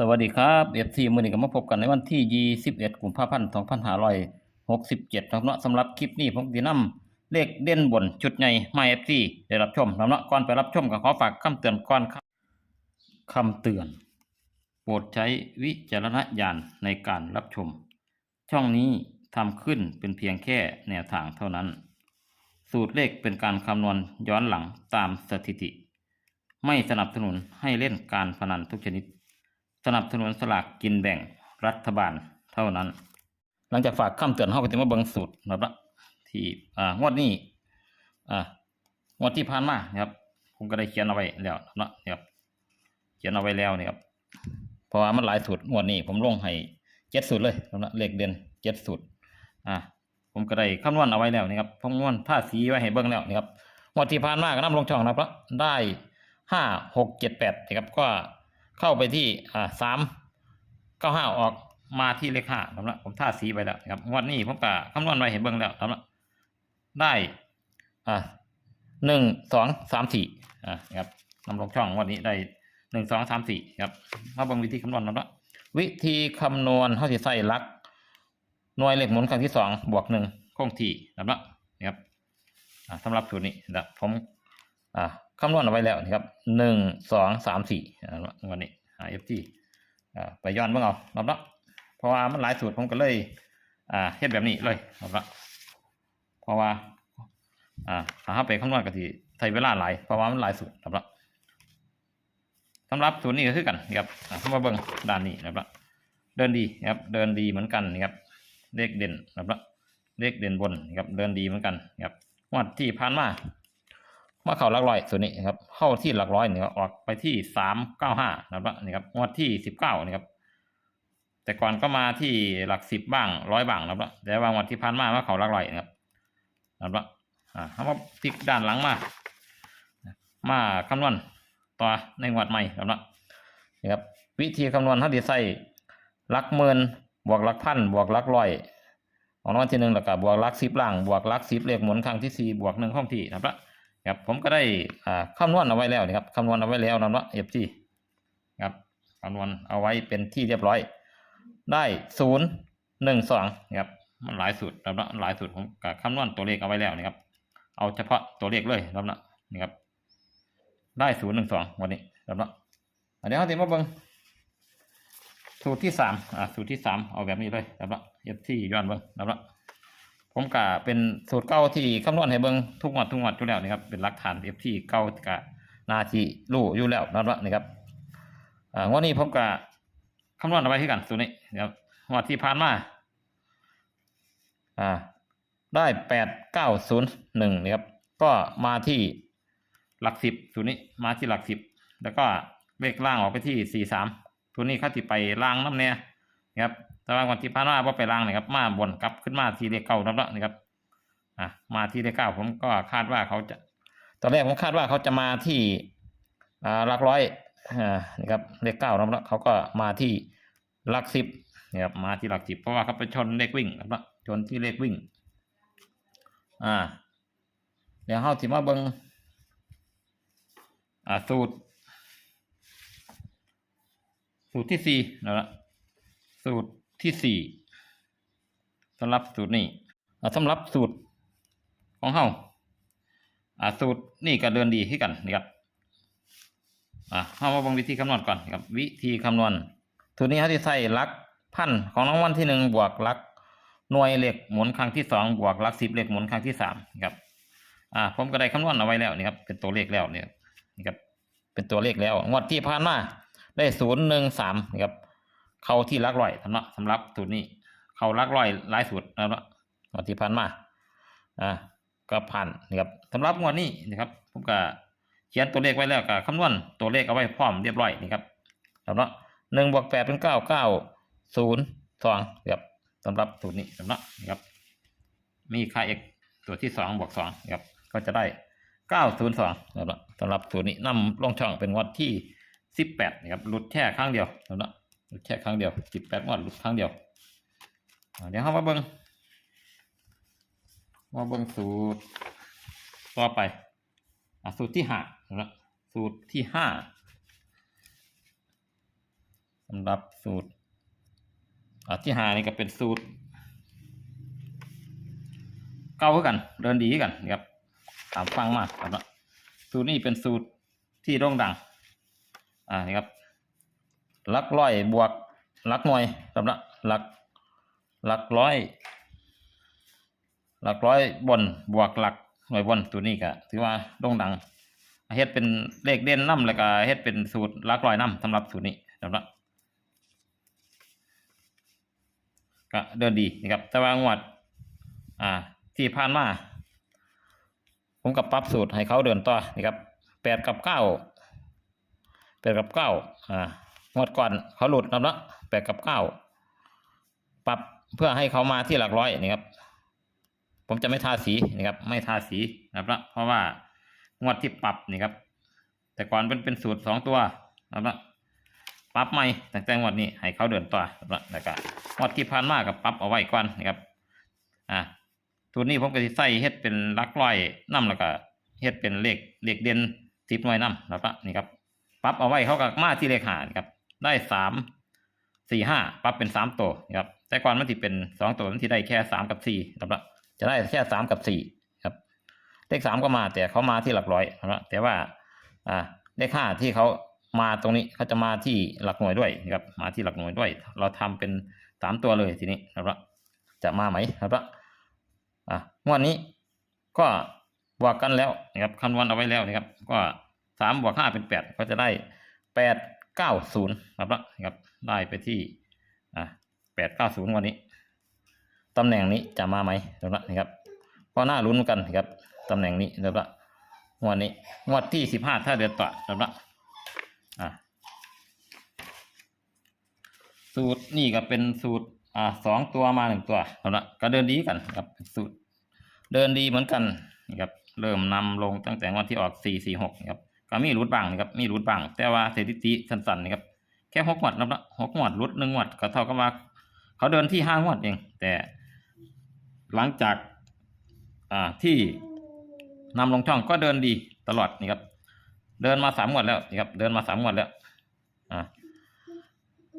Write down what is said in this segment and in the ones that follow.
สวัสดีครับเอฟซีมือนี้ก็มาพบกันในวันที่ 21กุมภาพันธ์2567ครับเนาะสำหรับคลิปนี้ผมสินำเลขเด่นบนชุดใหญ่มาเอฟซีได้รับชมครับเนาะก่อนไปรับชมก็ขอฝากคำเตือนก่อนครับคำเตือน โปรดใช้วิจารณญาณในการรับชม ช่องนี้ทำขึ้นเป็นเพียงแค่แนวทางเท่านั้น สูตรเลขเป็นการคำนวณย้อนหลังตามสถิติ ไม่สนับสนุนให้เล่นการพนันทุกชนิด สนับสนุนสลากกินแบ่งรัฐบาลเท่านั้น หลังจากฝากคำเตือนเข้าไปถึงว่าบิงสูตรนะครับที่อ่างวดนี้อ่างวดที่ผ่านมานะครับ ผมก็ได้เขียนเอาไว้แล้วนะครับเขียนเอาไว้แล้วนะครับเพราะว่ามันหลายสูตรงวดนี้ ผมลงให้เจ็ดสูตรเลยนะเลขเด่นเจ็ดสูตรอ่าผมก็ได้คำนวณเอาไว้แล้วนะครับผมคำนวณท่าสีไว้ให้เบิ้งแล้วนะครับงวดที่ผ่านมาก็นำลงช่องนะครับได้ห้าหกเจ็ดแปดนะครับก็ เข้าไปที่อ่าสามเก้าห้าออกมาที่เลขห้าครับนะผมท่าสีไปแล้วครับงวดนี้ผมก็คำนวณไว้ให้เบิ้งแล้วครับนะได้อ่าหนึ่งสองสามสี่อ่าครับนำลงช่องงวันนี้ได้หนึ่งสองสามสี่ครับมาเบิ่งวิธีคำนวณแล้วนะวิธีคำนวณเท่าที่ใส่ลักหน่วยเลขหมุนครั้งที่สองบวกหนึ่งคงที่ครับนะครับสำหรับสูตรนี้นะผม อ่าคำนวณเอาไว้แล้วนะครับหนึ่งสองสามสี่วันนี้หาเอฟทีอ่าไปย้อนเบิ่งเอานะครับเพราะว่ามันหลายสูตรผมก็เลยอ่าเฮ็ดแบบนี้เลยนะครับเพราะว่าอ่าถ้าเราไปคำนวณก็สิใช้เวลาหลายเพราะว่ามันหลายสูตรนะครับสำหรับสูตรนี้ก็คือกันนะครับอ่าเข้ามาเบิ่งด้านนี้นะครับเดินดีนะครับเดินดีเหมือนกันนะครับเลขเด่นนะครับเลขเด่นบนนะครับเดินดีเหมือนกันนะครับงวดที่ผ่านมา มาเข้าหลักร้อยส่วนนี้นะครับเข้าที่หลักร้อยนะครับออกไปที่สามเก้าห้านะครับนี่ครับงวดที่สิบเก้านะครับแต่ก่อนก็มาที่หลักสิบบ้างร้อยบ้างนะครับแต่ว่างวดที่ผ่านมามาเข้าหลักร้อยนะครับนะครับอ่าเอามาพลิกด้านหลังมา มาคำนวณต่อในงวดใหม่นะครับนี่ครับวิธีคำนวณเท่าที่ใส่หลักหมื่นบวกหลักพันบวกหลักร้อยของรางวัลที่หนึ่งแล้วก็บวกหลักสิบล่างบวกหลักสิบเลขหมุนครั้งที่สี่บวกหนึ่งห้องที่นะครับ ครับผมก็ได้คำนวณเอาไว้แล้วนะครับคำนวณเอาไว้แล้วนะครับเอฟซีครับคำนวณเอาไว้เป็นที่เรียบร้อย ได้ศูนย์หนึ่งสองนะครับมันหลายสูตรนะครับหลายสูตรผมก็คำนวณตัวเลขเอาไว้แล้วนะครับ เอาเฉพาะตัวเลขเลยนะครับนี่ครับ ได้ศูนย์หนึ่งสองวันนี้นะครับเดี๋ยวเราจะมาเบิ่งสูตรที่สามอ่าสูตรที่สามเอาแบบนี้เลยนะครับเอฟที่ย้อนเบิ้งนะครับ ผมกะเป็นสูตรเก่าที่คำนวณให้เบิ้งทุกงวดทุกงวดอยู่แล้วนะครับ เป็นหลักฐานเอฟที่เก่ากะนาทีรู้อยู่แล้วนะครับนี่ครับงวดนี้ผมกะคำนวณเอาไว้ที่กันสูตรนี้นะครับงวดที่ผ่านมาอ่าได้แปดเก้าศูนย์หนึ่งนะครับ ก็มาที่หลักสิบสูตรนี้มาที่หลักสิบแล้วก็เลขล่างออกไปที่สี่สามตัวนี้เขาติไปล่างน้ำเนี่ย นะครับต่ว่าวันที่ผ่านมาพอไปล่างนะครับ มาบนกลับขึ้นมาที่เลขเก้าแล้วนะครับอะมาที่เลขเก้าผมก็คาดว่าเขาจะ ตอนแรกผมคาดว่าเขาจะมาที่อ่าหลักร้อยอ่านี่ครับเลขเก้าแล้วเขาก็มาที่หลักสิบนะครับมาที่หลักสิบเพราะว่าเขาไปชนเลขวิ่งนะครับชนที่เลขวิ่ง อ่าเดี๋ยวเขาสิมาเบิงอ่าสูตร สูตรที่สี่นะครับ สูตรที่สี่สำหรับสูตรนี้สำหรับสูตรของเฮาสูตรนี่ก็เดินดีขึ้นกันนะครับเฮามาบิ่งวิธีคำนวณก่อนนะครับ วิธีคำนวณสูตรนี้เขาที่ใส่ลักพันของรางวัลที่หนึ่งบวกลักหน่วยเลขหมุนครั้งที่สองบวกลักสิบเลขหมุนครั้งที่สามนะครับ อ่า ผมก็ได้คำนวณเอาไว้แล้วนี่ครับเป็นตัวเลขแล้วเนี่ยนี่ครับเป็นตัวเลขแล้วงวดที่ผ่านมาได้ศูนย์หนึ่งสามนะครับ เข้าที่ลักร้อยสำหรับสำหรับสูตรนี้ เข้าลักร้อยหลายสูตรนะครับงวดที่ผ่านมาอ่าก็ผ่านนะครับสำหรับงวดนี้นะครับ ผมก็เขียนตัวเลขไว้แล้วก็คำนวณตัวเลขเอาไว้พร้อมเรียบร้อยนี่ครับสำหรับหนึ่งบวกแปดเป็นเก้าเก้าศูนย์สองครับสำหรับสูตรนี้สำหรับนะครับ มีค่า x ตัวที่สองบวกสองครับก็จะได้เก้าศูนย์สองนะครับสำหรับสูตรนี้นำลงช่องเป็นงวดที่สิบแปดนะครับหลุดแค่ครั้งเดียวนะครับ หลุดแค่ครั้งเดียวสิบแปดงวดหลุดครั้งเดียวเดี๋ยวเข้ามาเบิ้งมาเบิ้งสูตรต่อไปอะสูตรที่ห้านะครับสูตรที่ห้าสำหรับสูตรอ่าที่ห้านี่ก็เป็นสูตร เก่าคือกัน เดินดีกันนะครับตามฟังมากครับสูตรนี้เป็นสูตรที่โด่งดังอ่านี่ครับ หลักร้อยบวกหลักหน่วยสำหรับหลักหลักร้อย หลักร้อยบนบวกหลักหน่วยบนตัวนี้ก็ถือว่าโด่งดังเฮ็ดเป็นเลขเด่นน้ำแล้วก็เฮ็ดเป็นสูตรหลักร้อยน้ำสำหรับสูตรนี้สำหรับก็เดินดีนะครับแต่ว่างวด อ่า ที่ผ่านมาผมกับปรับสูตรให้เขาเดินต่อนี่ครับแปดกับเก้าแปดกับเก้าอ่า งวดก่อนเขาหลุดนะเนาะแปดกับเก้าปรับเพื่อให้เขามาที่หลักร้อยนี่ครับ ผมจะไม่ทาสีนะครับ ไม่ทาสีนะครับละเพราะว่างวดที่ปรับนี่ครับ แต่ก่อนเป็นเป็นสูตรสองตัวนะครับละปรับใหม่ตั้งแต่งวดนี้ให้เขาเดินต่อนะครับละแล้วก็งวดที่ผ่านมากับปรับเอาไว้ก่อนนะครับ อ่าตัวนี้ผมก็สิใส่เฮ็ดเป็นหลักร้อยนํแล้วก็เฮ็ดเป็นเลขเลขเด่นสิบหน่วยนํแล้วก็นี่ครับปรับเอาไว้เขาก็มาที่เลขหานครับ ได้สามสี่ห้าปรับเป็นสามตัวนี่ครับแต่ก่อนมันสิเป็นสองตัวมันสิได้แค่สามกับสี่ครับจะได้แค่สามกับสี่ครับ เลขสามก็มาแต่เขามาที่หลักร้อยครับแต่ว่าอ่าเลขห้าที่เขามาตรงนี้เขาจะมาที่หลักหน่วยด้วยนะครับมาที่หลักหน่วยด้วย เราทำเป็นสามตัวเลยทีนี้ครับจะมาไหมครับอะงวดนี้ก็บวกกันแล้วนะครับคำนวณเอาไว้แล้วนะครับ ก็สามบวกห้าเป็นแปดก็จะได้แปด เก้าศูนย์ครับละนะครับได้ไปที่อ่าศูนย์วันนี้ตำแหน่งนี้จะมาไหมครับละนะครับก็น่าลุ้นกันนะครับตำแหน่งนี้ครับละวดนี้งวดที่สิบห้าถ้าเดือนต่อครับละอะสูตรนี่ก็เป็นสูตรอ่าสองตัวมาหนึ่งตัวเอาละก็เดินดีกันครับสูตรเดินดีเหมือนกันนะครับเริ่มนำลงตั้งแต่วันที่ออกสี่สี่หกนะครับ ก็มีรุดบ้างนะครับมีรุดบ้าง แต่ว่าสถิติสั้นๆนะครับแค่หกงวดนับละหกงวดรุดหนึ่งงวดก็เท่ากับว่า เขาเดินที่ห้างวดเอง แต่หลังจากอ่าที่นำลงช่องก็เดินดีตลอดนี่ครับ เดินมาสามงวดแล้วนี่ครับ เดินมาสามงวดแล้วอ่า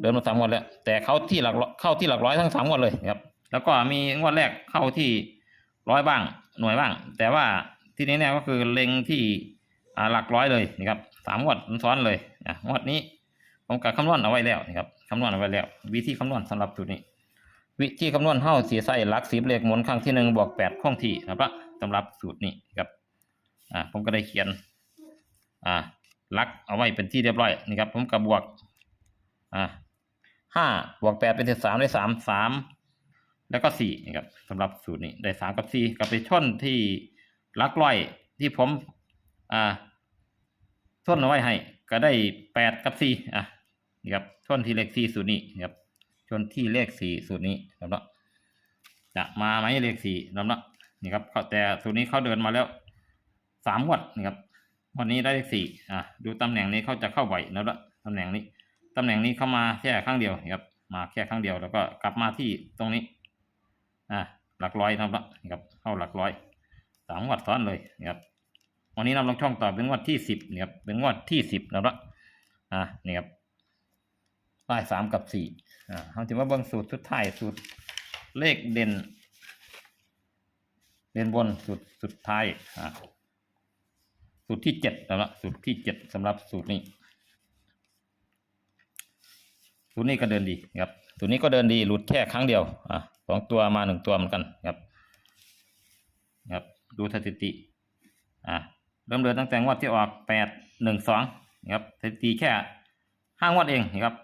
เดินมาสามงวดแล้ว แต่เขาที่หลักเข้าที่หลักร้อยทั้งสามงวดเลยนะครับ แล้วก็มีงวดแรกเข้าที่ร้อยบ้างหน่วยบ้าง แต่ว่าที่นี้เนี่ยก็คือเล็งที่ หลักร้อยเลยนะครับสามงวดซ้อนเลยอะงวดนี้ผมก็คำนวณเอาไว้แล้วนะครับคำนวณเอาไว้แล้ว วิธีคำนวณสำหรับจุดนี้ วิธีคำนวณเท่าเสียใส่หลักสิบเลขหมุนครั้งที่หนึ่งบวกแปดข้องที่นะครับสำหรับสูตรนี้ครับอ่าผมก็ได้เขียนอ่าลักเอาไว้เป็นที่เรียบร้อยนี่ครับผมก็บบวกอ่าห้าบวกแปดเป็นสิบสามได้สามสามแล้วก็สี่นะครับสำหรับสูตรนี้ได้สามกับสี่กับไปชนที่หลักร้อยที่ผมอ่า ชนเอาไว้ให้ ก็ได้แปดกับสี่อะนี่ครับชนที่เลขสี่สูตรนี้นะครับชนที่เลขสี่สูตรนี้ครับเนาะจะมาไหมเลขสี่ครับเนาะนี่ครับเขาแต่สูตรนี้เขาเดินมาแล้วสามวดนี่ครับ วันนี้ได้เลขสี่อะดูตำแหน่งนี้เขาจะเข้าไหวแล้วละตำแหน่งนี้ตำแหน่งนี้เข้ามาแค่ครั้งเดียวนะครับ มาแค่ครั้งเดียวแล้วก็กลับมาที่ตรงนี้อ่าหลักร้อยนะครับนะครับเข้าหลักร้อยสามงวดซ้อนเลยนะครับ วันนี้นำลงช่องต่อเป็นงวดที่สิบนะครับเป็นงวดที่สิบนะครับอ่านี่ครับได้สามกับสี่อ่าเขาถือว่าเบิ้งสูตรสุดท้ายสูตรเลขเด่น เด่นบนสูตรสุดท้ายอ่าสูตรที่เจ็ดแล้วละสูตรที่เจ็ดสำหรับสูตรนี้ สูตัวนี้ก็เดินดีครับ สูตัวนี้ก็เดินดีหลุดแค่ครั้งเดียวอะสองตัวมาหนึ่งตัวเหมือนกันครับ ครับ ดูสถิติ อะ เริ่มเดินตั้งแต่งวดที่ออกแปดหนึ่งสองครับสถิติแค่ห้างวดเองนะครับ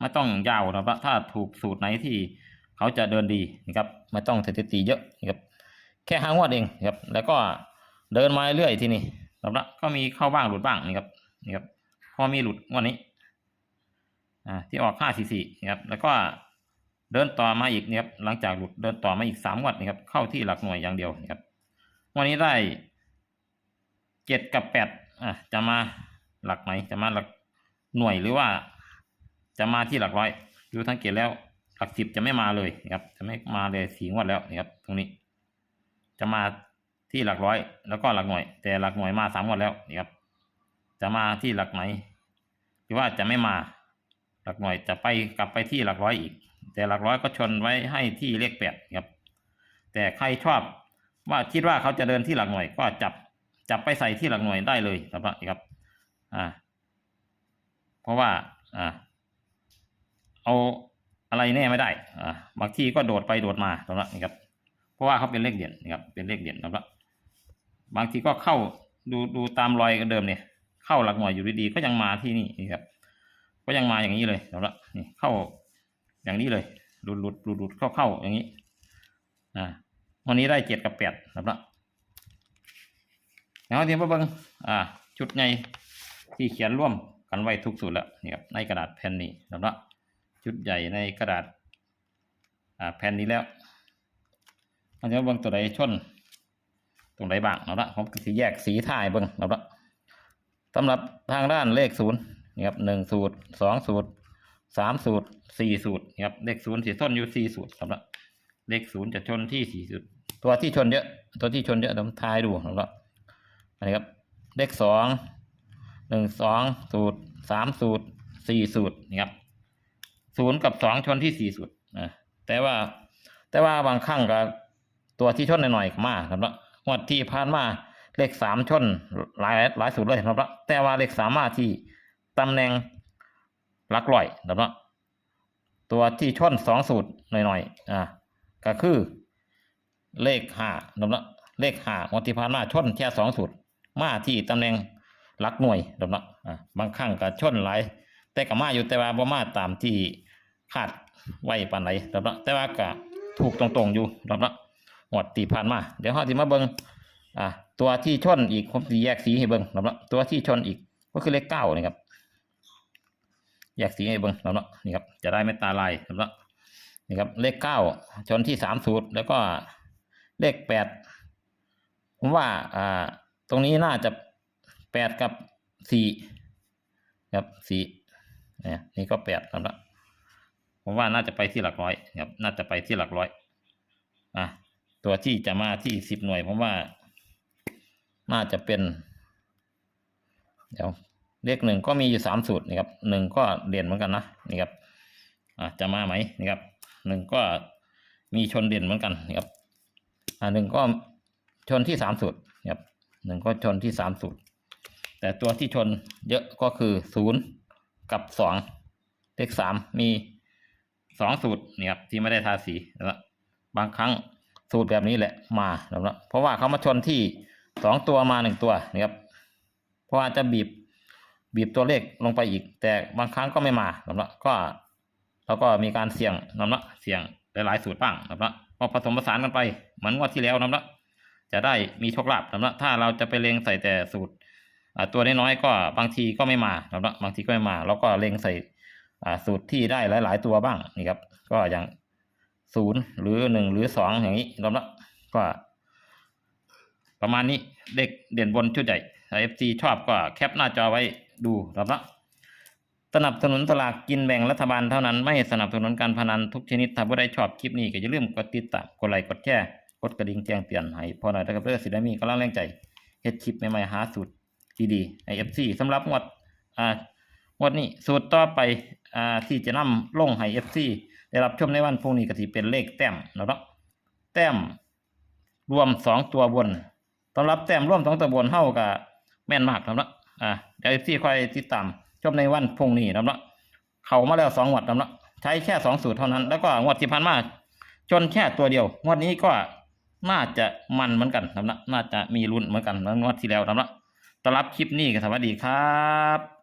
ไม่ต้องยาวนะครับถ้าถูกสูตรไหนที่เขาจะเดินดีนะครับไม่ต้องสถิติเยอะนะครับแค่ห้างวดเองนะครับแล้วก็เดินมาเรื่อยที่นี่นะครับก็มีเข้าบ้างหลุดบ้างนี่ครับนี่ครับพอมีหลุดงวันนี้อ่าที่ออกห้าสี่สี่นะครับแล้วก็เดินต่อมาอีกนะครับหลังจากหลุดเดินต่อมาอีกสามงวัดนะครับเข้าที่หลักหน่วยอย่างเดียวนะครับวันนี้ได้ เจ็ดกับแปดอะจะมาหลักไหนจะมาหลักหน่วยหรือว่า จะมาที่หลักร้อยดูทั้งเกตแล้ว หลักสิบจะไม่มาเลยนะครับ จะไม่มาเลยสี่งวดแล้วนะครับ ตรงนี้ จะมาที่หลักร้อย แล้วก็หลักหน่วย แต่หลักหน่วยมาสามงวดแล้วนะครับ จะมาที่หลักไหน หรือว่าจะไม่มา หลักหน่วยจะไปกลับไปที่หลักร้อยอีก แต่หลักร้อยก็ชนไว้ให้ที่เลขแปดครับ แต่ใครชอบว่าคิดว่าเขาจะเดินที่หลักหน่วยก็จับ จับไปใส่ที่หลักหน่วยได้เลยสำหรับนี่ครับ อ่า เพราะว่า อ่า เอาอะไรแน่ไม่ได้ อ่า บางทีก็โดดไปโดดมาสำหรับนี่ครับ เพราะว่าเขาเป็นเลขเด่นนะครับ เป็นเลขเด่นนะครับบางทีก็เข้าดูดูตามรอยกันเดิมเนี่ย เข้าหลักหน่วยอยู่ดีๆก็ยังมาที่นี่นี่ครับ ก็ยังมาอย่างนี้เลยสำหรับนี่เข้าอย่างนี้เลยหลุดหลุดหลุดหลุดเข้าเข้าอย่างนี้ อ่าวันนี้ได้เจ็ดกับแปดสำหรับ แล้วทีนี้มาเบิ้งอ่า ชุดในที่เขียนร่วมกันไว้ทุกสูตรแล้วนี่ครับในกระดาษแผ่นนี้สำหรับชุดใหญ่ในกระดาษอ่าแผ่นนี้แล้วมันจะเบิ้งตัวใดชนตรงไหนบ้างเอาละผมจะแยกสีถ่ายเบิ้งเอาละสำหรับทางด้านเลขศูนย์นี่ครับหนึ่งสูตรสองสูตรสามสูตรสี่สูตรนี่ครับเลขศูนย์สีส้นอยู่สี่สูตรสำหรับเลขศูนย์จะชนที่สี่สูตรตัวที่ชนเยอะตัวที่ชนเยอะผมทายดูเอาละอั นนี้ครับ เลขสองหนึ่งสองสูตรสามสูตรสี่สูตรนี่ครับศูนย์กับสองชนที่สี่สูตรนะแต่ว่าแต่ว่าบางครั้งก็ตัวที่ชนหน่อยๆมาครับละงวดที่ผ่านมาเลขสามชนหลายหลายสูตรเลยครับละแต่ว่าเลขสามมาที่ตำแหน่งลักร้อยครับละตัวที่ชนสองสูตรหน่อยๆอ่าก็คือเลขห้าครับละเลขห้างวดที่ผ่านมาชนแค่สองสูตร มาที่ตำแหน่งหลักหน่วยครับละอ่าบางครั้งก็ชนหลายแต่ก็มาอยู่แต่ว่าบ่มาตามที่คาดไว้ปานใดครับละแต่ว่าก็ถูกตรงๆอยู่ครับละหมดตีผ่านมา เดี๋ยวเฮาสิมาเบิ่งอ่าตัวที่ชนอีกผมสิแยกสีให้เบิ่งครับละตัวที่ชนอีกก็คือเลขเก้านี่ครับแยกสีให้เบิ่งครับละนี่ครับจะได้ไม่ตาลายครับละนี่ครับเลขเก้าชนที่สามสูตรแล้วก็เลขแปดผมว่าอ่า ตรงนี้น่าจะแปดกับสี่ครับสี่เนี่ยนี่ก็แปดครับละผมว่าน่าจะไปที่หลักร้อยครับน่าจะไปที่หลักร้อยอะตัวที่จะมาที่สิบหน่วยผมว่า น่าจะเป็น เดี๋ยวเลขหนึ่งก็มีอยู่สามสูตรนะครับหนึ่งก็เด่นเหมือนกันนะนี่ครับอะจะมาไหมนี่ครับหนึ่งก็มีชนเด่นเหมือนกันนี่ครับอ่าหนึ่งก็ชนที่สามสูตรนะครับ หนึ่งก็ชนที่สามสูตรแต่ตัวที่ชนเยอะก็คือศูนย์กับสองเลขสามมีสองสูตรเนี่ยครับที่ไม่ได้ทาสีนะครับบางครั้งสูตรแบบนี้แหละมาแล้วนะเพราะว่าเขามาชนที่สองตัวมาหนึ่งตัวนะครับเพราะว่าจะบีบบีบตัวเลขลงไปอีก แต่บางครั้งก็ไม่มาแล้วนะก็เราก็มีการเสี่ยงนำละเสี่ยงหลายๆสูตรบ้างนำละก็ผสมผสานกันไปเหมือนว่าที่แล้วนำละ จะได้มีโชคลาภนำละถ้าเราจะไปเลงใส่แต่สูตรตัวน้อยๆก็บางทีก็ไม่มาครับบางทีก็ไม่มา แล้วก็เลงใส่สูตรที่ได้หลาย ๆ ตัวบ้างนี่ครับ ก็อย่างศูนย์หรือหนึ่งหรือสองอย่างนี้ครับก็ประมาณนี้เด็กเด่นบนชุดใหญ่เอฟซีชอบก็แคปหน้าจอไว้ดูครับสนับสนุนตลากกินแบ่งรัฐบาลเท่านั้น ไม่สนับสนุนการพนันทุกชนิดถ้าผู้ใดชอบคลิปนี้ก็อย่าลืมกดติดตามกดไลค์กดแชร์ กดกระดิ่งแจ้งเตือนให้พอหน่อยนะครับเพื่อสิได้มีกำลังแรงใจเฮ็ดคลิปใหม่ๆหาสูตรดีๆใน FC สำหรับงวดอ่างวดนี้สูตรต่อไปอ่าที่จะนำลงให้ FC ได้รับชมในวันพรุ่งนี้ก็สิเป็นเลขแต้มนะครับแต้มรวมสองตัวบนสำหรับแต้มรวมสองตัวบนเท่ากับแม่นมากนะครับอ่าเดี๋ยว FC คอยติดตามชมในวันพรุ่งนี้นะครับเข้ามาแล้วสองงวดนะครับใช้แค่สองสูตรเท่านั้น แล้วก็งวดที่ผ่านมาจนแค่ตัวเดียว งวดนี้ก็ น่าจะมันเหมือนกันนะครับน่าจะมีรุ่นเหมือนกันเมือนงวดที่แล้วนะครับต้อนรับคลิปนี้ก็สวัสดีครับ